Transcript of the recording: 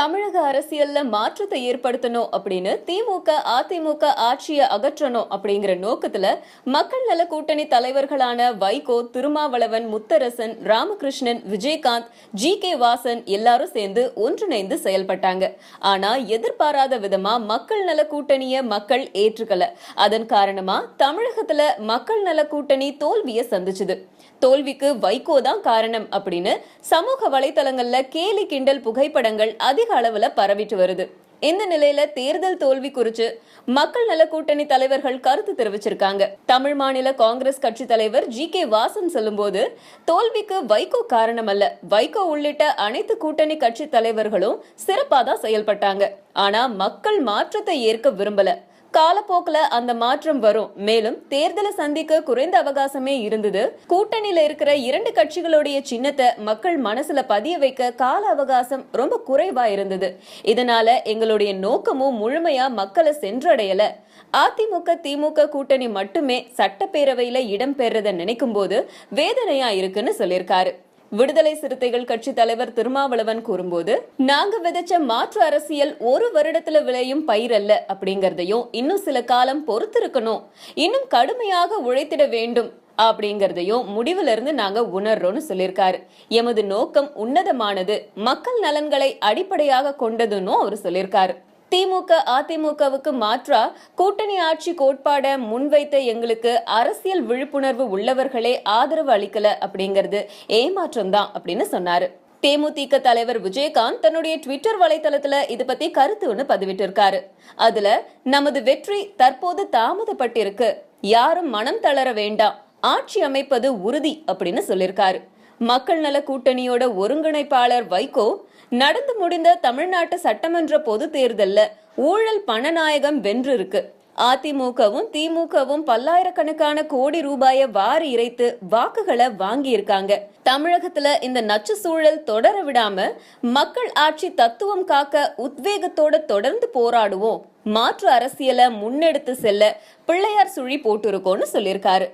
தமிழக அரசியல்ல மாற்றத்தை ஏற்படுத்தணும் அப்படின்னு திமுக அதிமுக ஆட்சியை அகற்றணும் அப்படிங்கிற நோக்கத்துல மக்கள் நல கூட்டணி தலைவர்களான வைகோ திருமாவளவன் முத்தரசன் ராமகிருஷ்ணன் விஜயகாந்த் ஜி கே வாசன் எல்லாரும் சேர்ந்து ஒன்றிணைந்து செயல்பட்டாங்க. ஆனா எதிர்பாராத விதமா மக்கள் நல கூட்டணிய மக்கள் ஏற்றுக்கல. அதன் காரணமா தமிழகத்துல மக்கள் நல கூட்டணி தோல்வியை சந்திச்சுது. தோல்விக்கு வைகோ தான் காரணம் அப்படின்னு சமூக வலைதளங்கள்ல கேலி கிண்டல் புகைப்படங்கள் அதிக அளவுல பரவிட்டு வருது. இந்த நிலையில தேர்தல் தோல்வி குறித்து மக்கள் நல கூட்டணி தலைவர்கள் கருத்து தெரிவிச்சிருக்காங்க. தமிழ் மாநில காங்கிரஸ் கட்சி தலைவர் ஜி கே வாசன் சொல்லும்போது தோல்விக்கு வைகோ காரணம் அல்ல வைகோ உள்ளிட்ட அனைத்து கூட்டணி கட்சி தலைவர்களும் சிறப்பாதான் செயல்பட்டாங்க. ஆனா மக்கள் மாற்றத்தை ஏற்க விரும்பல. காலப்போக்கில் அந்த மாற்றம் வரும். மேலும் தேர்தலை சந்திக்க குறைந்த அவகாசமே இருந்தது. கூட்டணியில இருக்கிற இரண்டு கட்சிகளுடைய சின்னத்தை மக்கள் மனசுல பதிய வைக்க கால அவகாசம் ரொம்ப குறைவா இருந்தது. இதனால எங்களுடைய நோக்கமும் முழுமையா மக்களை சென்றடையல. அதிமுக திமுக கூட்டணி மட்டுமே சட்டப்பேரவையில இடம்பெறத நினைக்கும் போது வேதனையா இருக்குன்னு சொல்லியிருக்காரு. விடுதலை சிறுத்தைகள் கட்சி தலைவர் திருமாவளவன் கூறும்போது நாங்க விதைச்ச மாற்று அரசியல் ஒரு வருடத்துல விளையும் பயிர் அல்ல அப்படிங்கறதையும் இன்னும் சில காலம் பொறுத்திருக்கணும். இன்னும் கடுமையாக உழைத்திட வேண்டும் அப்படிங்கறதையும் முடிவுல இருந்து நாங்க உணர்றோம்னு சொல்லியிருக்காரு. எமது நோக்கம் உன்னதமானது. மக்கள் நலன்களை அடிப்படையாக கொண்டதுன்னு அவர் சொல்லியிருக்காரு. திமுக அதிமுகவுக்கு மாற்றா கூட்டணி ஆட்சி கோட்பாட முன்வைத்த எங்களுக்கு அரசியல் விழிப்புணர்வு உள்ளவர்களே ஆதரவு அளிக்கல அப்படிங்கிறது ஏமாற்றம் தான் அப்படின்னு சொன்னாரு. தேமுதிக தலைவர் விஜயகாந்த் தன்னுடைய ட்விட்டர் வலைதளத்துல இது பத்தி கருத்து ஒன்னு பதிவிட்டிருக்காரு. அதுல நமது வெற்றி தற்போது தாமதப்பட்டிருக்கு. யாரும் மனம் தளர வேண்டாம். ஆட்சி அமைப்பது உறுதி அப்படின்னு சொல்லியிருக்காரு மக்கள் நல கூட்டணியோட ஒருங்கிணைப்பாளர் வைகோ நடந்து முடிந்த தமிழ்நாட்டு சட்டமன்ற பொது தேர்தல்ல ஊழல் பணநாயகம் வென்றிருக்கு. அதிமுகவும் திமுகவும் பல்லாயிரக்கணக்கான கோடி ரூபாய வாரி இறைத்து வாக்குகளை வாங்கியிருக்காங்க. தமிழகத்துல இந்த நச்சு சூழல் தொடர விடாம மக்கள் ஆட்சி தத்துவம் காக்க உத்வேகத்தோட தொடர்ந்து போராடுவோம். மாற்று அரசியலை முன்னெடுத்து செல்ல பிள்ளையார் சுழி போட்டிருக்கோம்னு சொல்லியிருக்காரு.